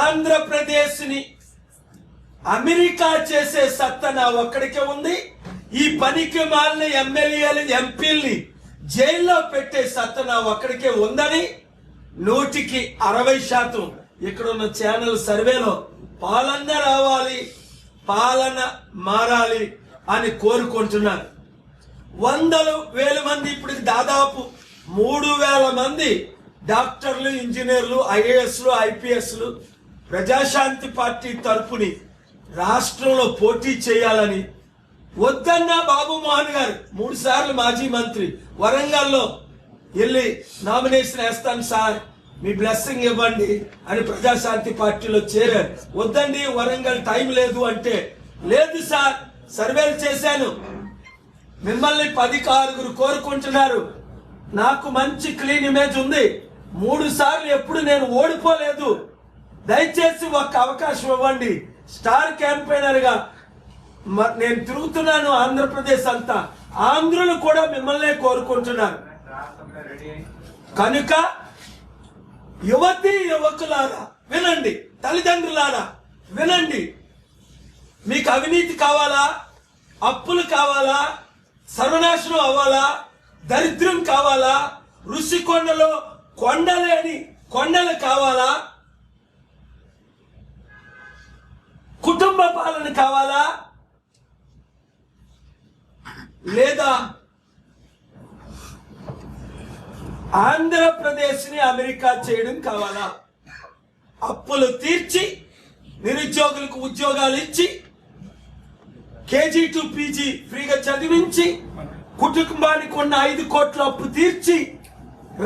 ఆంధ్రప్రదేశ్ని అమెరికా చేసే సత్తా నా ఒక్కడికే ఉంది. ఈ పనికి మాలిన ఎమ్మెల్యేలు ఎంపీల్ని జైల్లో పెట్టే సత్తా నా ఒక్కడికే ఉందని నూటికి అరవై శాతం ఇక్కడ ఉన్న ఛానల్ సర్వేలో పాలన రావాలి పాలన మారాలి అని కోరుకుంటున్నారు. వందలు వేల మంది ఇప్పుడు దాదాపు మూడు వేల మంది డాక్టర్లు ఇంజనీర్లు ఐఏఎస్లు ఐపీఎస్లు ప్రజాశాంతి పార్టీ తరపుని రాష్ట్రంలో పోటీ చేయాలని వద్దన్న బాబు మోహన్ గారు మూడు సార్లు మాజీ మంత్రి వరంగల్లో వెళ్ళి నామినేషన్ వేస్తాను సార్ మీ బ్లెస్సింగ్ ఇవ్వండి అని ప్రజాశాంతి పార్టీలో చేరారు. వద్దండి వరంగల్ టైం లేదు అంటే లేదు సార్ సర్వేలు చేశాను. మిమ్మల్ని పది కారుగురు కోరుకుంటున్నారు. నాకు మంచి క్లీన్ ఇమేజ్ ఉంది. మూడు సార్లు ఎప్పుడు నేను ఓడిపోలేదు. దయచేసి ఒక అవకాశం ఇవ్వండి. స్టార్ క్యాంపెయినర్గా మ- నేను తిరుగుతున్నాను ఆంధ్రప్రదేశ్ అంతా. ఆంధ్రులు కూడా మిమ్మల్నే కోరుకుంటున్నారు. కనుక యువతి యువకులారా వినండి. తల్లిదండ్రులారా వినండి. మీకు అవినీతి కావాలా? అప్పులు కావాలా? సర్వనాశనం అవ్వాలా? దరిద్రం కావాలా? ఋషికొండలో కొండలేని కొండలు కావాలా? కుటుంబ పాలన కావాలా? లేదా ఆంధ్రప్రదేశ్ని అమెరికా చేయడం కావాలా? అప్పులు తీర్చి నిరుద్యోగులకు ఉద్యోగాలు ఇచ్చి కేజీ టు పీజీ ఫ్రీగా చదివించి కుటుంబానికి ఉన్న ఐదు కోట్ల అప్పు తీర్చి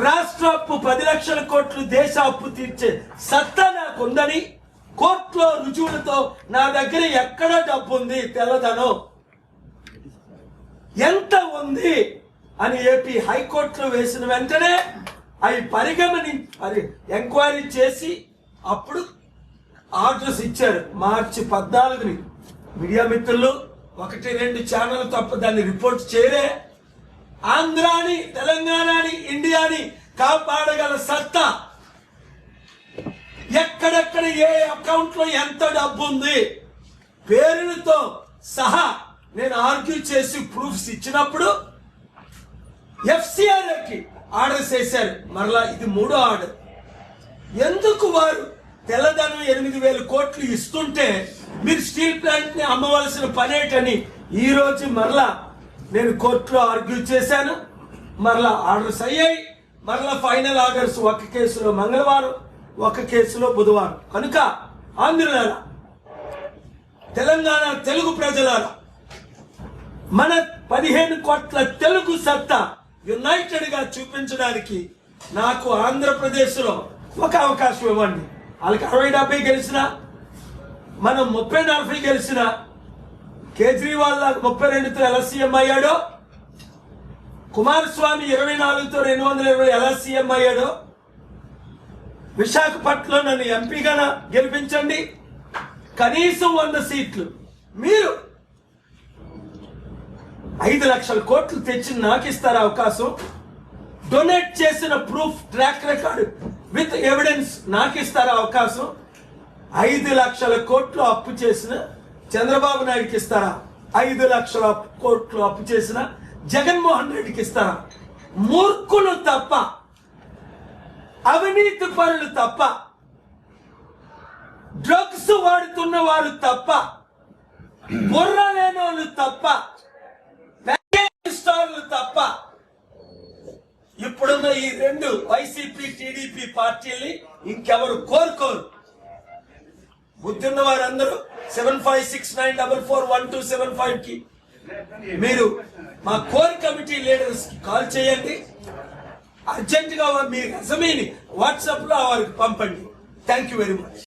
రాష్ట్ర అప్పు పది లక్షల కోట్లు దేశ అప్పు తీర్చే సత్తా నాకు ఉందని కోర్టులో రుజువులతో నా దగ్గర ఎక్కడ డబ్బు ఉంది తెల్లదనం? ఎంత ఉంది? అని ఏపీ హైకోర్టులో వేసిన వెంటనే అవి పరిగమని అది ఎంక్వైరీ చేసి అప్పుడు ఆర్డర్స్ ఇచ్చారు. మార్చి పద్నాలుగుని. మీడియా మిత్రులు ఒకటి రెండు ఛానల్ తప్ప దాన్ని రిపోర్ట్ చేయరే ఆంధ్రాని తెలంగాణని ఇండియాని కాపాడగల సత్తా ఎక్కడెక్కడ ఏ అకౌంట్లో ఎంత డబ్బు ఉంది పేరులతో సహా నేను ఆర్గ్యూ చేసి ప్రూఫ్స్ ఇచ్చినప్పుడు ఎఫ్సిఆర్కి ఆర్డర్ చేశారు. మరలా ఇది మూడో ఆర్డర్ ఎందుకు వారు తెల్లదనం ఎనిమిది వేల కోట్లు ఇస్తుంటే మీరు స్టీల్ ప్లాంట్ని అమ్మవలసిన పనేటని ఈ రోజు మరలా నేను కోర్టులో ఆర్గ్యూ చేశాను. మరలా ఆర్డర్స్ అయ్యాయి. మరలా ఫైనల్ ఆర్డర్స్ ఒక కేసులో మంగళవారం. ఒక కేసులో బుధవారం. కనుక ఆంధ్రులారా తెలంగాణ తెలుగు ప్రజలారా మన పదిహేను కోట్ల తెలుగు సత్తా యునైటెడ్గా చూపించడానికి నాకు ఆంధ్రప్రదేశ్లో ఒక అవకాశం ఇవ్వండి. వాళ్ళకి అరవై డెబ్బై గెలిచిన మనం ముప్పై నలభై గెలిచిన కేజ్రీవాల్ లాగా ముప్పై రెండుతో ఎలా సీఎం అయ్యాడో కుమారస్వామి ఇరవై నాలుగుతో రెండు వందల ఇరవై ఎలా సీఎం అయ్యాడో విశాఖపట్నంలో నన్ను ఎంపీగా గెలిపించండి. కనీసం వంద సీట్లు. మీరు ఐదు లక్షల కోట్లు తెచ్చి నాకు ఇస్తారా అవకాశం? డొనేట్ చేసిన proof track record with evidence నాకు ఇస్తారా అవకాశం? ఐదు లక్షల కోట్లు అప్పు చేసిన చంద్రబాబు నాయుడుకి ఇస్తారా? ఐదు లక్షల కోట్లు అప్పు చేసిన జగన్మోహన్ రెడ్డికి ఇస్తారా? మూర్ఖులు తప్ప అవినీతి పనులు తప్ప డ్రగ్స్ వాడుతున్న వారు తప్ప బుర్ర లేని వాళ్ళు తప్ప స్టార్లు తప్ప ఇప్పుడున్న ఈ రెండు వైసీపీ టీడీపీ పార్టీల్ని ఇంకెవరు కోరుకోరు. బుద్ధిన్న వారందరూ seven five six nine double four one two seven ఫైవ్కి మీరు మా కోర్ కమిటీ లీడర్స్కి కాల్ చేయండి. అర్జెంటుగా మీ రెజమీని వాట్సాప్లో వారికి పంపండి. Thank you very much